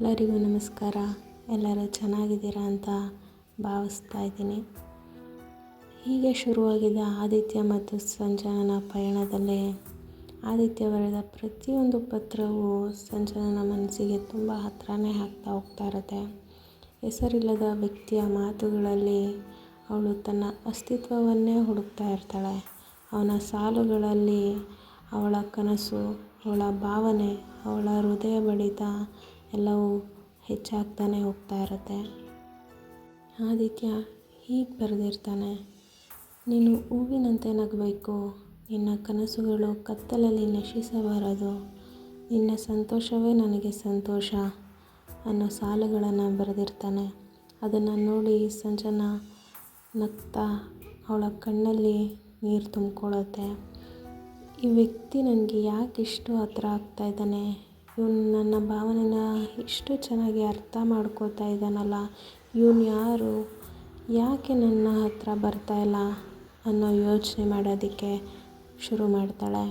ಎಲ್ಲರಿಗೂ ನಮಸ್ಕಾರ. ಎಲ್ಲರೂ ಚೆನ್ನಾಗಿದ್ದೀರಾ ಅಂತ ಭಾವಿಸ್ತಾ ಇದ್ದೀನಿ. ಹೀಗೆ ಶುರುವಾಗಿದ್ದ ಆದಿತ್ಯ ಮತ್ತು ಸಂಜನನ ಪಯಣದಲ್ಲಿ ಆದಿತ್ಯ ಬರೆದ ಪ್ರತಿಯೊಂದು ಪತ್ರವೂ ಸಂಜನನ ಮನಸ್ಸಿಗೆ ತುಂಬ ಹತ್ರನೇ ಹಾಕ್ತಾ ಹೋಗ್ತಾ ಇರುತ್ತೆ. ಹೆಸರಿಲ್ಲದ ವ್ಯಕ್ತಿಯ ಮಾತುಗಳಲ್ಲಿ ಅವಳು ತನ್ನ ಅಸ್ತಿತ್ವವನ್ನೇ ಹುಡುಕ್ತಾ ಇರ್ತಾಳೆ. ಅವನ ಸಾಲುಗಳಲ್ಲಿ ಅವಳ ಕನಸು, ಅವಳ ಭಾವನೆ, ಅವಳ ಹೃದಯ ಬಡಿತ ಎಲ್ಲವೂ ಹೆಚ್ಚಾಗ್ತಾನೆ ಹೋಗ್ತಾ ಇರುತ್ತೆ. ಆದಿತ್ಯ ಹೀಗೆ ಬರೆದಿರ್ತಾನೆ ನೀನು ಹೂವಿನಂತೆ ನಗಬೇಕು, ನಿನ್ನ ಕನಸುಗಳು ಕತ್ತಲಲ್ಲಿ ನಶಿಸಬಾರದು, ನಿನ್ನ ಸಂತೋಷವೇ ನನಗೆ ಸಂತೋಷ ಅನ್ನೋ ಸಾಲುಗಳನ್ನು ಬರೆದಿರ್ತಾನೆ. ಅದನ್ನು ನೋಡಿ ಸಂಜನಾ ನಗ್ತಾ ಅವಳ ಕಣ್ಣಲ್ಲಿ ನೀರು ತುಂಬಿಕೊಳ್ಳುತ್ತೆ. ಈ ವ್ಯಕ್ತಿ ನನಗೆ ಯಾಕೆ ಇಷ್ಟು ಹತ್ರ ಆಗ್ತಾ ಇದ್ದಾನೆ? ಇವನು ನನ್ನ ಭಾವನೆನ ಇಷ್ಟು ಚೆನ್ನಾಗಿ ಅರ್ಥ ಮಾಡ್ಕೋತಾ ಇದ್ದಾನಲ್ಲ, ಇವನು ಯಾರು? ಯಾಕೆ ನನ್ನ ಹತ್ರ ಬರ್ತಾ ಇಲ್ಲ ಅನ್ನೋ ಯೋಚನೆ ಮಾಡೋದಕ್ಕೆ ಶುರು ಮಾಡ್ತಾಳೆ.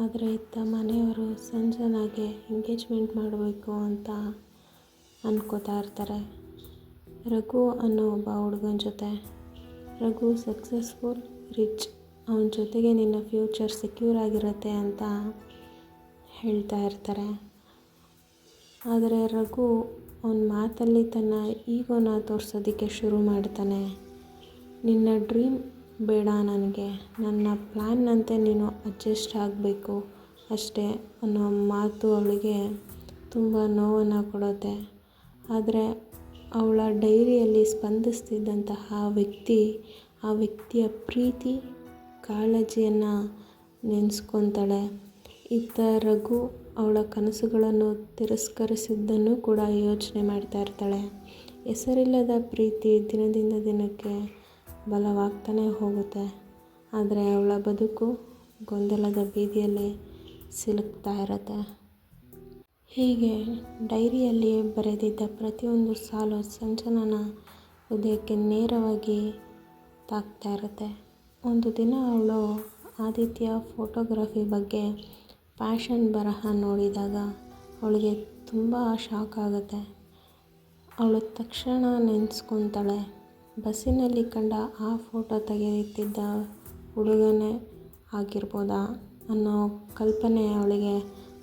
ಆದರೆ ಇತ್ತ ಮನೆಯವರು ಸಂಜನಾಗೆ ಎಂಗೇಜ್ಮೆಂಟ್ ಮಾಡಬೇಕು ಅಂತ ಅನ್ಕೋತಾ ಇರ್ತಾರೆ. ರಘು ಅನ್ನೋ ಒಬ್ಬ ಹುಡುಗನ ಜೊತೆ. ರಘು ಸಕ್ಸಸ್ಫುಲ್ ರಿಚ್ ಅವನ ಜೊತೆಗೆ ನಿನ್ನ ಫ್ಯೂಚರ್ ಸೆಕ್ಯೂರ್ ಆಗಿರುತ್ತೆ ಅಂತ ಹೇಳ್ತಾ ಇರ್ತಾರೆ. ಆದರೆ ರಘು ಅವನ ಮಾತಲ್ಲಿ ತನ್ನ ಈಗೋನ ತೋರಿಸೋದಕ್ಕೆ ಶುರು ಮಾಡ್ತಾನೆ. ನಿನ್ನ ಡ್ರೀಮ್ ಬೇಡ ನನಗೆ. ನನ್ನ ಪ್ಲ್ಯಾನ್ನಂತೆ ನೀನು ಅಡ್ಜಸ್ಟ್ ಆಗಬೇಕು ಅಷ್ಟೇ ಅನ್ನೋ ಮಾತು ಅವಳಿಗೆ ತುಂಬ ನೋವನ್ನು ಕೊಡುತ್ತೆ. ಆದರೆ ಅವಳ ಡೈರಿಯಲ್ಲಿ ಸ್ಪಂದಿಸ್ತಿದ್ದಂತಹ ವ್ಯಕ್ತಿ, ಆ ವ್ಯಕ್ತಿಯ ಪ್ರೀತಿ ಕಾಳಜಿಯನ್ನು ನೆನೆಸ್ಕೊತಾಳೆ. ಇತ್ತ ರಘು ಅವಳ ಕನಸುಗಳನ್ನು ತಿರಸ್ಕರಿಸಿದ್ದನ್ನು ಕೂಡ ಯೋಚನೆ ಮಾಡ್ತಾ ಇರ್ತಾಳೆ. ಹೆಸರಿಲ್ಲದ ಪ್ರೀತಿ ದಿನದಿಂದ ದಿನಕ್ಕೆ ಬಲವಾಗ್ತಾನೆ ಹೋಗುತ್ತೆ. ಆದರೆ ಅವಳ ಬದುಕು ಗೊಂದಲದ ಬೀದಿಯಲ್ಲಿ ಸಿಲುಕ್ತಾ ಇರುತ್ತೆ. ಹೀಗೆ ಡೈರಿಯಲ್ಲಿ ಬರೆದಿದ್ದ ಪ್ರತಿಯೊಂದು ಸಾಲು ಸಂಜನನ ಹೃದಯಕ್ಕೆ ನೇರವಾಗಿ ತಾಕ್ತಾ ಇರುತ್ತೆ. ಒಂದು ದಿನ ಅವಳು ಆದಿತ್ಯ ಫೋಟೋಗ್ರಫಿ ಬಗ್ಗೆ ಪ್ಯಾಷನ್ ಬರಹ ನೋಡಿದಾಗ ಅವಳಿಗೆ ತುಂಬ ಶಾಕ್ ಆಗುತ್ತೆ. ಅವಳು ತಕ್ಷಣ ನೆನೆಸ್ಕೊತಾಳೆ, ಬಸ್ಸಿನಲ್ಲಿ ಕಂಡ ಆ ಫೋಟೋ ತೆಗೆಯುತ್ತಿದ್ದ ಹುಡುಗನೇ ಆಗಿರ್ಬೋದಾ ಅನ್ನೋ ಕಲ್ಪನೆ ಅವಳಿಗೆ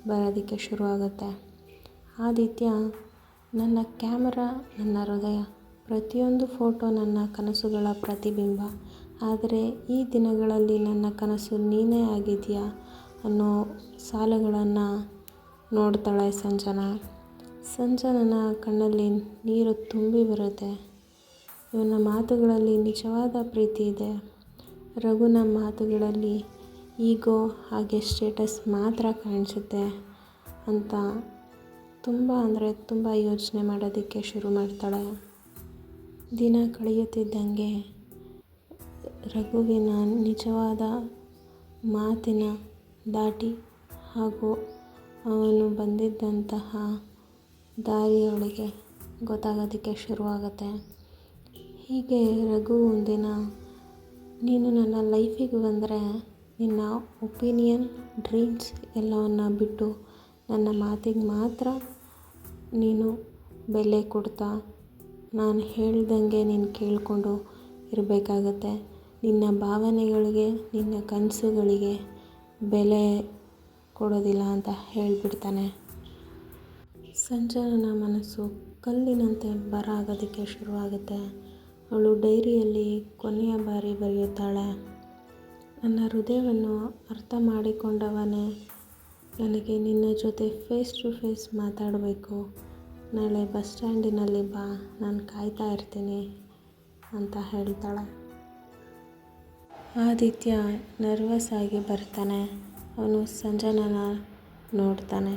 ಬರೋದಕ್ಕೆ ಶುರುವಾಗುತ್ತೆ ಆದಿತ್ಯ, ನನ್ನ ಕ್ಯಾಮರಾ, ನನ್ನ ಹೃದಯ, ಪ್ರತಿಯೊಂದು ಫೋಟೋ ನನ್ನ ಕನಸುಗಳ ಪ್ರತಿಬಿಂಬ. ಆದರೆ ಈ ದಿನಗಳಲ್ಲಿ ನನ್ನ ಕನಸು ನೀನೇ ಆಗಿದೆಯಾ? ಅನ್ನೋ ಸಾಲುಗಳನ್ನು ನೋಡ್ತಾಳೆ ಸಂಜನಾ. ಸಂಜನನ ಕಣ್ಣಲ್ಲಿ ನೀರು ತುಂಬಿ ಬರುತ್ತೆ. ಇವನ ಮಾತುಗಳಲ್ಲಿ ನಿಜವಾದ ಪ್ರೀತಿ ಇದೆ. ರಘುನ ಮಾತುಗಳಲ್ಲಿ ಈಗೋ ಹಾಗೆ ಸ್ಟೇಟಸ್ ಮಾತ್ರ ಕಾಣಿಸುತ್ತೆ ಅಂತ ತುಂಬ ಅಂದರೆ ತುಂಬ ಯೋಚನೆ ಮಾಡೋದಕ್ಕೆ ಶುರು ಮಾಡ್ತಾಳೆ. ದಿನ ಕಳೆಯುತ್ತಿದ್ದಂಗೆ ರಘುವಿನ ನಿಜವಾದ ಮಾತಿನ ದಾಟಿ ಹಾಗೂ ಅವನು ಬಂದಿದ್ದಂತಹ ದಾರಿಯೊಳಗೆ ಗೊತ್ತಾಗೋದಕ್ಕೆ ಶುರುವಾಗುತ್ತೆ. ಹೀಗೆ ರಘು, ಒಂದಿನ ನೀನು ನನ್ನ ಲೈಫಿಗೆ ಬಂದರೆ ನಿನ್ನ ಒಪಿನಿಯನ್, ಡ್ರೀಮ್ಸ್ ಎಲ್ಲವನ್ನು ಬಿಟ್ಟು ನನ್ನ ಮಾತಿಗೆ ಮಾತ್ರ ನೀನು ಬೆಲೆ ಕೊಡ್ತಾ ನಾನು ಹೇಳ್ದಂಗೆ ನೀನು ಕೇಳಿಕೊಂಡು ಇರಬೇಕಾಗತ್ತೆ. ನಿನ್ನ ಭಾವನೆಗಳಿಗೆ, ನಿನ್ನ ಕನಸುಗಳಿಗೆ ಬೆಲೆ ಕೊಡೋದಿಲ್ಲ ಅಂತ ಹೇಳಿಬಿಡ್ತಾನೆ. ಸಂಜನನ ಮನಸ್ಸು ಕಲ್ಲಿನಂತೆ ಬರ ಆಗೋದಕ್ಕೆ ಶುರುವಾಗುತ್ತೆ. ಅವಳು ಡೈರಿಯಲ್ಲಿ ಕೊನೆಯ ಬಾರಿ ಬರೆಯುತ್ತಾಳೆ. ನನ್ನ ಹೃದಯವನ್ನು ಅರ್ಥ ಮಾಡಿಕೊಂಡವನೇ ನನಗೆ ನಿನ್ನ ಜೊತೆ ಫೇಸ್ ಟು ಫೇಸ್ ಮಾತಾಡಬೇಕು. ನಾಳೆ ಬಸ್ ಸ್ಟ್ಯಾಂಡಿನಲ್ಲಿ ಬಾ, ನಾನು ಕಾಯ್ತಾ ಇರ್ತೀನಿ ಅಂತ ಹೇಳ್ತಾಳೆ. ಆದಿತ್ಯ ನರ್ವಸ್ ಆಗಿ ಬರ್ತಾನೆ. ಅವನು ಸಂಜನನ ನೋಡ್ತಾನೆ.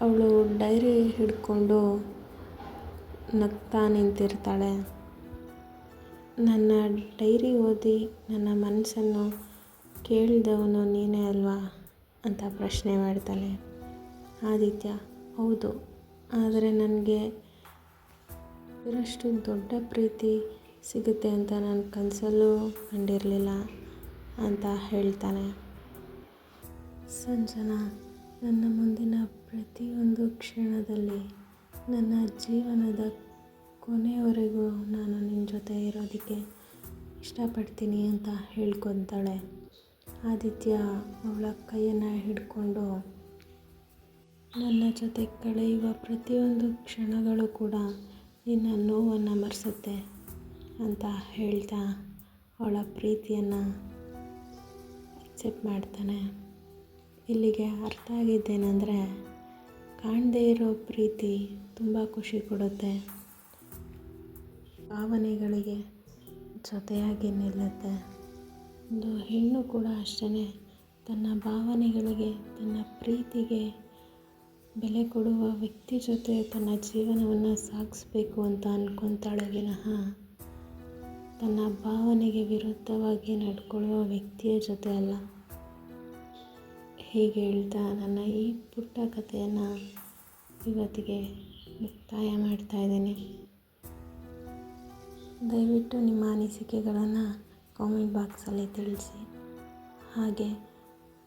ಅವಳು ಡೈರಿ ಹಿಡ್ಕೊಂಡು ನಗ್ತಾ ನಿಂತಿರ್ತಾಳೆ. ನನ್ನ ಡೈರಿ ಓದಿ ನನ್ನ ಮನಸ್ಸನ್ನು ಕೇಳಿದವನು ನೀನೇ ಅಲ್ವಾ? ಅಂತ ಪ್ರಶ್ನೆ ಮಾಡ್ತಾನೆ. ಆದಿತ್ಯ, ಹೌದು. ಆದರೆ ನನಗೆ ಇವರಷ್ಟು ದೊಡ್ಡ ಪ್ರೀತಿ ಸಿಗುತ್ತೆ ಅಂತ ನಾನು ಕನಸಲ್ಲೂ ಕಂಡಿರಲಿಲ್ಲ ಅಂತ ಹೇಳ್ತಾನೆ. ಸಂಜನಾ, ನನ್ನ ಮುಂದಿನ ಪ್ರತಿಯೊಂದು ಕ್ಷಣದಲ್ಲಿ ನನ್ನ ಜೀವನದ ಕೊನೆಯವರೆಗೂ ನಾನು ನಿನ್ನ ಜೊತೆ ಇರೋದಕ್ಕೆ ಇಷ್ಟಪಡ್ತೀನಿ ಅಂತ ಹೇಳ್ಕೊತಾಳೆ. ಆದಿತ್ಯ ಅವಳ ಕೈಯನ್ನು ಹಿಡ್ಕೊಂಡು ನನ್ನ ಜೊತೆ ಕಳೆಯುವ ಪ್ರತಿಯೊಂದು ಕ್ಷಣಗಳು ಕೂಡ ನಿನ್ನ ನೋವನ್ನು ಮರೆಸುತ್ತೆ. ಅಂತ ಹೇಳ್ತಾ ಅವಳ ಪ್ರೀತಿಯನ್ನು ಅಕ್ಸೆಪ್ಟ್ ಮಾಡ್ತಾನೆ. ಇಲ್ಲಿಗೆ ಅರ್ಥ ಆಗಿದ್ದೇನೆಂದರೆ, ಕಾಣದೇ ಇರೋ ಪ್ರೀತಿ ತುಂಬ ಖುಷಿ ಕೊಡುತ್ತೆ. ಭಾವನೆಗಳಿಗೆ ಜೊತೆಯಾಗಿ ನಿಲ್ಲುತ್ತೆ. ಒಂದು ಹೆಣ್ಣು ಕೂಡ ಅಷ್ಟೇ ತನ್ನ ಭಾವನೆಗಳಿಗೆ, ತನ್ನ ಪ್ರೀತಿಗೆ ಬೆಲೆ ಕೊಡುವ ವ್ಯಕ್ತಿ ಜೊತೆ ತನ್ನ ಜೀವನವನ್ನು ಸಾಗಿಸ್ಬೇಕು ಅಂತ ಅಂದ್ಕೊತಾಳೆ ವಿನಃ. ತನ್ನ ಭಾವನೆಗೆ ವಿರುದ್ಧವಾಗಿ ನಡ್ಕೊಳ್ಳುವ ವ್ಯಕ್ತಿಯ ಜೊತೆ ಅಲ್ಲ. ಹೀಗೆ ಹೇಳ್ತಾ ನನ್ನ ಈ ಪುಟ್ಟ ಕಥೆಯನ್ನು ಇವತ್ತಿಗೆ ಮುಕ್ತಾಯ ಮಾಡ್ತಾ ಇದ್ದೀನಿ. ದಯವಿಟ್ಟು ನಿಮ್ಮ ಅನಿಸಿಕೆಗಳನ್ನು ಕಾಮೆಂಟ್ ಬಾಕ್ಸಲ್ಲಿ ತಿಳಿಸಿ. ಹಾಗೆ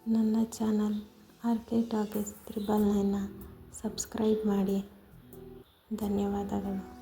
ನನ್ನ channel R K Talkies triple ನೈನ್ನ subscribe ಮಾಡಿ. ಧನ್ಯವಾದಗಳು.